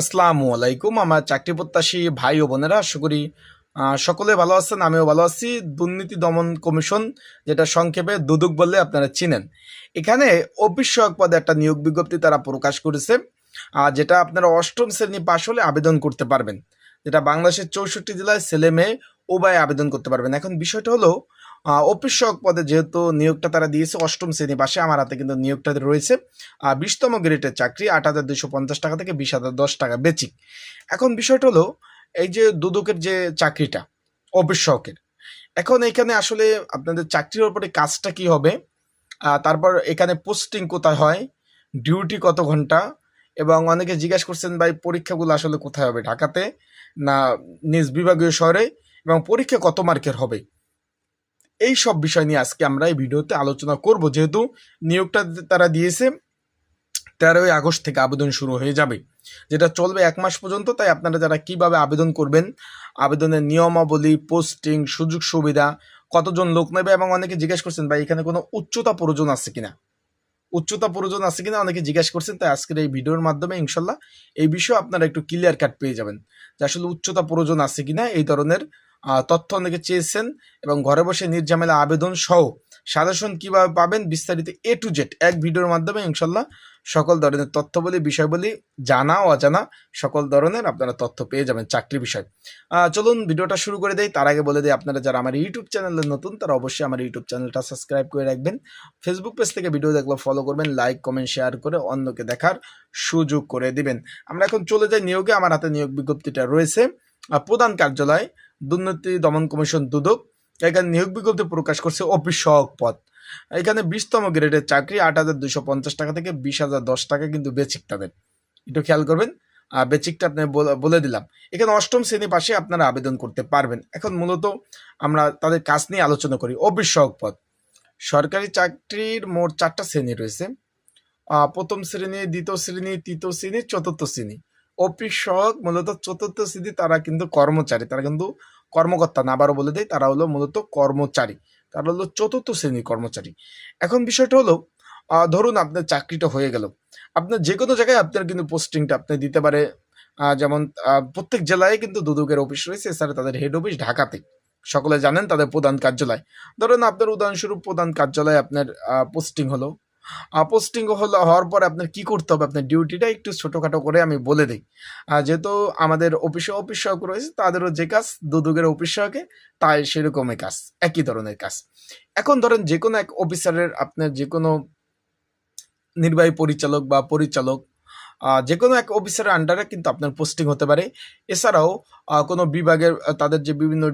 আসসালামু আলাইকুম। আমার চাকরি প্রত্যাশী ভাই ও বোনেরা, আশা করি সকলে ভালো আছেন, আমিও ভালো আছি। দুর্নীতি দমন কমিশন, যেটা সংক্ষেপে দুদক বললে আপনারা চিনেন। এখানে সহায়ক পদে একটা নিয়োগ বিজ্ঞপ্তি তারা প্রকাশ করেছে যেটা আপনারা অষ্টম শ্রেণি পাশ হলে আবেদন করতে পারবেন। যেটা বাংলাদেশের চৌষট্টি জেলায় ছেলে মেয়ে উভয় আবেদন করতে পারবেন। এখন বিষয়টা হলো অফিস পদে যেহেতু নিয়োগটা তারা দিয়েছে, অষ্টম শ্রেণি পাশে আমার হাতে কিন্তু নিয়োগটা রয়েছে। বিশতম গ্রেডের চাকরি আট হাজার দুশো পঞ্চাশ টাকা থেকে বিশ হাজার দশ টাকা বেচিক এখন বিষয়টা হলো, এই যে দুদকের যে চাকরিটা, অফিস সহকের এখন এখানে আসলে আপনাদের চাকরির উপরে কাজটা কি হবে? তারপর এখানে পোস্টিং কোথায় হয় ডিউটি কত ঘণ্টা, এবং অনেকে জিজ্ঞাসা করছেন, ভাই, পরীক্ষাগুলো আসলে কোথায় হবে, ঢাকাতে না নিজ বিভাগীয় শহরে? এবং পরীক্ষা কত মার্কের হবে? এই সব বিষয় নিয়ে আজকে আমরা এই ভিডিওতে আলোচনা করব। যেহেতু নিয়োগটা তারা দিয়েছে, তেরোই আগস্ট থেকে আবেদন শুরু হয়ে যাবে, যেটা চলবে এক মাস পর্যন্ত। তাই আপনারা যারা কীভাবে আবেদন করবেন, আবেদনের নিয়মাবলী, পোস্টিং, সুযোগ সুবিধা, কতজন লোক নেবে এবং অনেকে জিজ্ঞেস করছেন, ভাই, এখানে কোনো উচ্চতা প্রয়োজন আছে কিনা? উচ্চতা প্রয়োজন আছে কিনা অনেকে জিজ্ঞেস করছেন। তাই আজকের এই ভিডিওর মাধ্যমে ইনশাল্লাহ এই বিষয়ে আপনারা একটু ক্লিয়ার কাট পেয়ে যাবেন, যে আসলে উচ্চতা প্রয়োজন আছে কিনা এই ধরনের তথ্য অনেকে চেয়েছেন এবং ঘরে বসে নির্ঝামেলা আবেদন সহ সাজেশন কীভাবে পাবেন বিস্তারিত এ টু জেড এক ভিডিওর মাধ্যমে ইনশাল্লাহ সকল ধরনের তথ্যবলী, বিষয়বলী জানা অজানা সকল ধরনের আপনারা তথ্য পেয়ে যাবেন চাকরি বিষয়। চলুন ভিডিওটা শুরু করে দেই। তার আগে বলে দিই, আপনারা যারা আমার ইউটিউব চ্যানেলে নতুন, তারা অবশ্যই আমার ইউটিউব চ্যানেলটা সাবস্ক্রাইব করে রাখবেন। ফেসবুক পেজ থেকে ভিডিও দেখলে ফলো করবেন লাইক কমেন্ট শেয়ার করে অন্যকে দেখার সুযোগ করে দিবেন। আমরা এখন চলে যাই নিয়োগে। আমার হাতে নিয়োগ বিজ্ঞপ্তিটা রয়েছে। প্রধান কার্যালয় দুর্নীতি দমন কমিশন দুদক, এখানে নিয়োগ বিজ্ঞপ্তি প্রকাশ করছে অফিস সহক পদ। এখানে বিশতম গ্রেডের চাকরি আট হাজার দুশো পঞ্চাশ টাকা থেকে বিশ হাজার দশ টাকা কিন্তু বেচিক তাদের একটু খেয়াল করবেন, আর বেচিকটা আপনি বলে- দিলাম। এখানে অষ্টম শ্রেণি পাশে আপনারা আবেদন করতে পারবেন। এখন মূলত আমরা তাদের কাজ নিয়ে আলোচনা করি, অফিস সহক পদ। সরকারি চাকরির মোট চারটা শ্রেণি রয়েছে। প্রথম শ্রেণি, দ্বিতীয় শ্রেণি, তৃতীয় শ্রেণি, চতুর্থ শ্রেণি। অফিস মূলত চতুর্থ শ্রেণি তারা কিন্তু কর্মচারী, তারা কিন্তু কর্মকর্তা না, আবারও বলে দেয় তারা হলো মূলত কর্মচারী, তারা হলো চতুর্থ শ্রেণির কর্মচারী। এখন বিষয়টা হলো ধরুন আপনার চাকরিটা হয়ে গেল, আপনার যে কোনো জায়গায় আপনার কিন্তু পোস্টিংটা আপনি দিতে পারে যেমন প্রত্যেক জেলায় কিন্তু দুদকের অফিস রয়েছে, এছাড়া তাদের হেড অফিস ঢাকাতে, সকলে জানেন তাদের প্রধান কার্যালয়। ধরুন আপনার উদাহরণস্বরূপ প্রধান কার্যালয়ে আপনার পোস্টিং হলো পোস্টিং হলো হওয়ার পর আপনার কি করতে হবে? আপনার ডিউটিটা একটু ছোটোখাটো করে আমি বলে দিই। যেহেতু আমাদের অফিসে অফিস সহক রয়েছে, তাদেরও যে কাজ দুদুগের অফিস সহকে, তাই সেরকমই কাজ, একই ধরনের কাজ। এখন ধরেন যে কোনো এক অফিসারের আপনার যে কোনো নির্বাহী পরিচালক বা পরিচালক যে কোনো এক অফিসারের আন্ডারে কিন্তু আপনার পোস্টিং হতে পারে। এছাড়াও কোনো বিভাগের, তাদের যে বিভিন্ন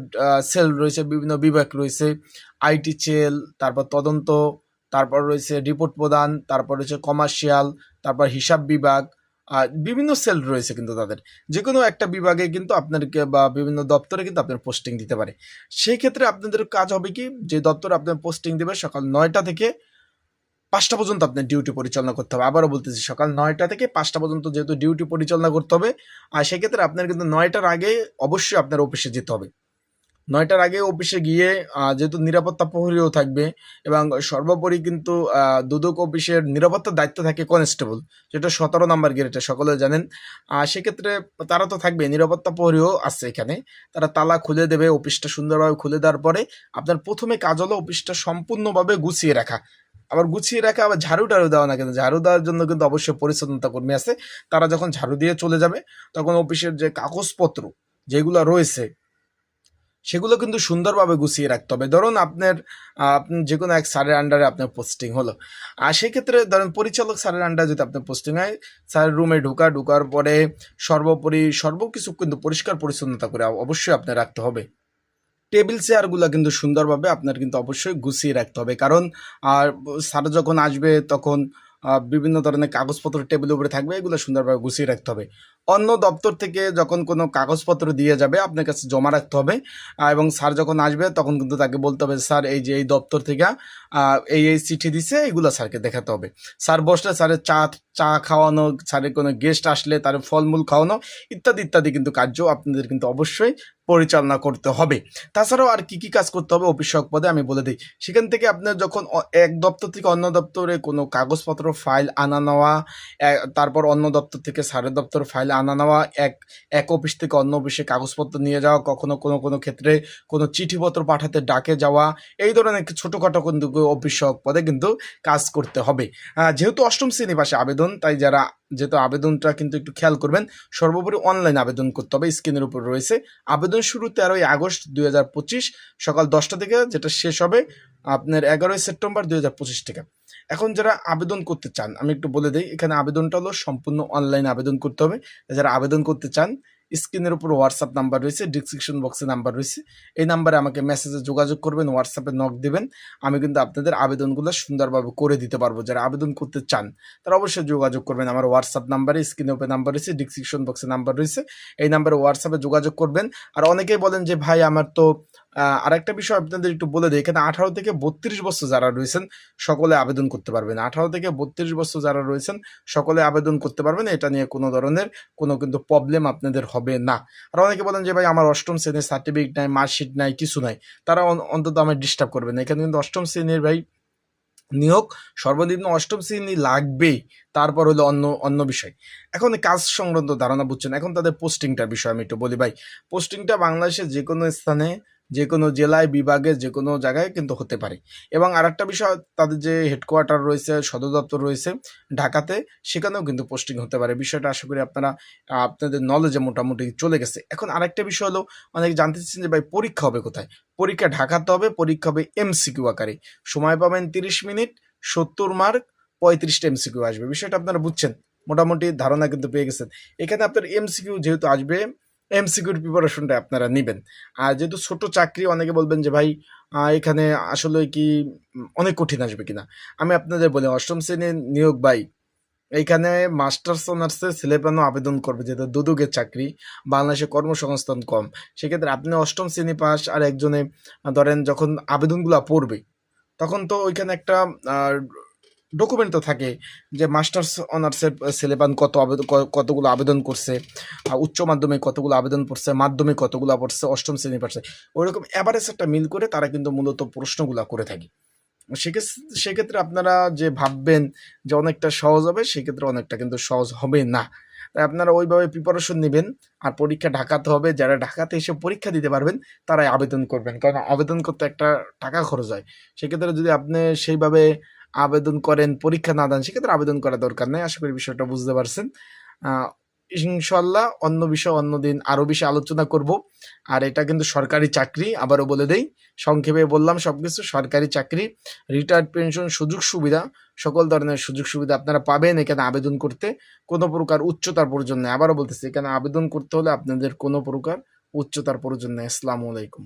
সেল রয়েছে, বিভিন্ন বিভাগ রয়েছে আইটি সেল তারপর তদন্ত তারপর রয়েছে রিপোর্ট প্রদান, তারপর রয়েছে কমার্শিয়াল তারপর হিসাব বিভাগ, আর বিভিন্ন সেল রয়েছে কিন্তু তাদের। যে কোনো একটা বিভাগে কিন্তু আপনাদেরকে বা বিভিন্ন দপ্তরে কিন্তু আপনার পোস্টিং দিতে পারে। সেই ক্ষেত্রে আপনাদের কাজ হবে কি? যে দপ্তরে আপনার পোস্টিং দেবে সকাল নয়টা থেকে পাঁচটা পর্যন্ত আপনার ডিউটি পরিচালনা করতে হবে। আবারও বলতেছি, সকাল নয়টা থেকে পাঁচটা পর্যন্ত যেহেতু ডিউটি পরিচালনা করতে হবে, আর সেক্ষেত্রে আপনার কিন্তু নয়টার আগে অবশ্যই আপনার অফিসে যেতে হবে। নয়টার আগে অফিসে গিয়ে যেহেতু নিরাপত্তা প্রহরীও থাকবে এবং সর্বোপরি কিন্তু দুদক অফিসের নিরাপত্তার দায়িত্ব থাকে কনস্টেবল, যেটা সতেরো নাম্বার গেটে সকলে জানেন। সেক্ষেত্রে তারা তো থাকবে, নিরাপত্তা প্রহরীও আছে এখানে। তারা তালা খুলে দেবে, অফিসটা সুন্দরভাবে খুলে দেওয়ার পরে আপনার প্রথমে কাজ হলো অফিসটা সম্পূর্ণভাবে গুছিয়ে রাখা। আবার গুছিয়ে রাখা, আবার ঝাড়ু টাড়ু দেওয়া না কিন্তু ঝাড়ু দেওয়ার জন্য কিন্তু অবশ্যই পরিচ্ছন্নতা কর্মী আছে। তারা যখন ঝাড়ু দিয়ে চলে যাবে, তখন অফিসের যে কাগজপত্র যেগুলো রয়েছে সেগুলো কিন্তু সুন্দরভাবে গুছিয়ে রাখতে হবে। ধরুন আপনার যে কোনো এক স্যারের আন্ডারে আপনার পোস্টিং হলো। আর সেক্ষেত্রে ধরেন পরিচালক স্যারের আন্ডারে যদি আপনার পোস্টিং হয়, স্যার রুমে ঢুকা, ঢোকার পরে সর্বোপরি, সর্বকিছু কিন্তু পরিষ্কার পরিচ্ছন্নতা করে অবশ্যই আপনার রাখতে হবে। টেবিল চেয়ারগুলো কিন্তু সুন্দরভাবে আপনার কিন্তু অবশ্যই গুছিয়ে রাখতে হবে। কারণ, আর স্যার যখন আসবে তখন বিভিন্ন ধরনের কাগজপত্র টেবিলের উপরে থাকবে, এগুলো সুন্দরভাবে গুছিয়ে রাখতে হবে। অন্য দপ্তর থেকে যখন কোনো কাগজপত্র দিয়ে যাবে, আপনার কাছে জমা রাখতে হবে। এবং স্যার যখন আসবে, তখন কিন্তু তাকে বলতে হবে, স্যার, এই যে এই দপ্তর থেকে এই এই চিঠি দিছে, এগুলো স্যারকে দেখাতে হবে। স্যার বসলে স্যারের চা চা খাওয়ানো, স্যারের কোনো গেস্ট আসলে তার ফলমূল খাওয়ানো, ইত্যাদি ইত্যাদি কিন্তু কার্য আপনাদের কিন্তু অবশ্যই পরিচালনা করতে হবে। তাছাড়াও আর কি কি কাজ করতে হবে অফিস পদে আমি বলে দিই। সেখান থেকে আপনার যখন এক দপ্তর থেকে অন্য দপ্তরে কোনো কাগজপত্র, ফাইল আনা নেওয়া তারপর অন্য দপ্তর থেকে স্যারের দপ্তর ফাইল আনা নেওয়া, এক এক অফিস থেকে অন্য অফিসে কাগজপত্র নিয়ে যাওয়া, কখনো কোনো কোনো ক্ষেত্রে কোনো চিঠিপত্র পাঠাতে ডাকে যাওয়া, এই ধরনের ছোটোখাটো কিন্তু অফিস সহক পদে কিন্তু কাজ করতে হবে। যেহেতু অষ্টম শ্রেণি পাশে আবেদন, তাই যারা, যেহেতু আবেদনটা কিন্তু একটু খেয়াল করবেন, সর্বোপরি অনলাইন আবেদন করতে হবে, স্ক্রিনের উপর রয়েছে। আবেদন শুরু তেরোই আগস্ট দু হাজার পঁচিশ সকাল দশটা থেকে, যেটা শেষ হবে আপনার এগারোই সেপ্টেম্বর দুই হাজার পঁচিশ থেকে। এখন যারা আবেদন করতে চান, আমি একটু বলে দিই, এখানে আবেদনটা হলো সম্পূর্ণ অনলাইন আবেদন করতে হবে। যারা আবেদন করতে চান স্ক্রিনের উপর হোয়াটসঅ্যাপ নাম্বার রয়েছে ডিসক্রিপশন বক্সে নাম্বার রয়েছে। এই নাম্বারে আমাকে মেসেজে যোগাযোগ করবেন হোয়াটসঅ্যাপে নক দেবেন। আমি কিন্তু আপনাদের আবেদনগুলো সুন্দরভাবে করে দিতে পারব। যারা আবেদন করতে চান, তারা অবশ্যই যোগাযোগ করবেন। আমার হোয়াটসঅ্যাপ নাম্বারে স্ক্রিনের উপরে নাম্বার রয়েছে ডিসক্রিপশন বক্সে নাম্বার রয়েছে। এই নাম্বারে হোয়াটসঅ্যাপে যোগাযোগ করবেন। আর অনেকেই বলেন যে, ভাই, আমার তো আরেকটা বিষয় আপনাদের একটু বলে দিই, এখানে আঠারো থেকে বত্রিশ বছর যারা রয়েছেন, সকলে আবেদন করতে পারবেন। আঠারো থেকে বত্রিশ বছর যারা রয়েছেন, সকলে আবেদন করতে পারবেন। এটা নিয়ে কোনো ধরনের কোনো কিন্তু প্রবলেম আপনাদের হবে না। আর অনেকে বলেন যে, ভাই, আমার অষ্টম শ্রেণির সার্টিফিকেট নাই মার্কশিট নাই, কিছু নাই। তারা অন্তত আমার ডিস্টার্ব করবে না। এখানে কিন্তু অষ্টম শ্রেণির, ভাই, নিয়োগ সর্বনিম্ন অষ্টম শ্রেণি লাগবেই। তারপর হলো অন্য অন্য বিষয়। এখন কাজ সংক্রান্ত ধারণা বুঝছেন, এখন তাদের পোস্টিংটার বিষয় আমি একটু বলি, ভাই। পোস্টিংটা বাংলাদেশের যে কোনো স্থানে যে কোনো জেলায়, বিভাগে যে কোনো জায়গায় কিন্তু হতে পারে। এবং আরেকটা বিষয়, তাদের যে হেডকোয়ার্টার রয়েছে, সদর দপ্তর রয়েছে ঢাকাতে, সেখানেও কিন্তু পোস্টিং হতে পারে। বিষয়টা আশা করি আপনারা, আপনাদের নলেজে মোটামুটি চলে গেছে। এখন আরেকটা বিষয় হলো, অনেকে জানতে চাচ্ছেন যে ভাই, পরীক্ষা হবে কোথায়? পরীক্ষা ঢাকাতে হবে, পরীক্ষা হবে এমসিকিউ আকারে। সময় পাবেন তিরিশ মিনিট, সত্তর মার্ক পঁয়ত্রিশটা এমসিকিউ আসবে। বিষয়টা আপনারা বুঝছেন। মোটামুটি ধারণা কিন্তু পেয়ে গেছেন। এখানে আপনার এমসিকিউ যেহেতু আসবে এমসিকিউর প্রিপারেশনটা আপনারা নেবেন। আর যেহেতু ছোট চাকরি, অনেকে বলবেন যে, ভাই এখানে আসলে কি অনেক কঠিন আসবে কিনা? আমি আপনাদের বলি, অষ্টম শ্রেণির নিয়োগ বাই এইখানে মাস্টার্স অনার্সের ছেলেপেনও আবেদন করবে, যেহেতু দুদুকের চাকরি বাংলাদেশে কর্মসংস্থান কম। সেক্ষেত্রে আপনি অষ্টম শ্রেণি পাস আর একজনে, ধরেন যখন আবেদনগুলো পড়বে, তখন তো ওইখানে একটা ডকুমেন্ট তো থাকে যে মাস্টার্স অনার্সের ছেলেপান কত আবেদন কতগুলো আবেদন করছে উচ্চ মাধ্যমিক কতগুলো আবেদন করছে মাধ্যমিক কতগুলো পড়ছে, অষ্টম শ্রেণি পড়ছে, ওইরকম অ্যাভারেজ একটা মিল করে তারা কিন্তু মূলত প্রশ্নগুলো করে থাকে। সেক্ষেত্রে সেক্ষেত্রে আপনারা যে ভাববেন যে অনেকটা সহজ হবে, সেক্ষেত্রে অনেকটা কিন্তু সহজ হবে না। তাই আপনারা ওইভাবে প্রিপারেশন নেবেন আর পরীক্ষা ঢাকাতে হবে, যারা ঢাকাতে এসে পরীক্ষা দিতে পারবেন, তারাই আবেদন করবেন। কারণ আবেদন করতে একটা টাকা খরচ হয়। সেক্ষেত্রে যদি আপনি সেইভাবে আবেদন করেন, পরীক্ষা না দেন, সেক্ষেত্রে আবেদন করা দরকার নেই। আশা করি বিষয়টা বুঝতে পারছেন। ইনশাল্লাহ অন্য বিষয়, অন্য দিন আরও বেশি আলোচনা করব। আর এটা কিন্তু সরকারি চাকরি, আবারও বলে দেই, সংক্ষেপে বললাম সবকিছু সরকারি চাকরি রিটায়ার্ড পেনশন সুযোগ সুবিধা, সকল ধরনের সুযোগ সুবিধা আপনারা পাবেন এখানে আবেদন করতে। কোনো প্রকার উচ্চতার প্রয়োজন নেই। আবারও বলতেছি, এখানে আবেদন করতে হলে আপনাদের কোনো প্রকার উচ্চতার প্রয়োজন নেই। আসসালামু আলাইকুম।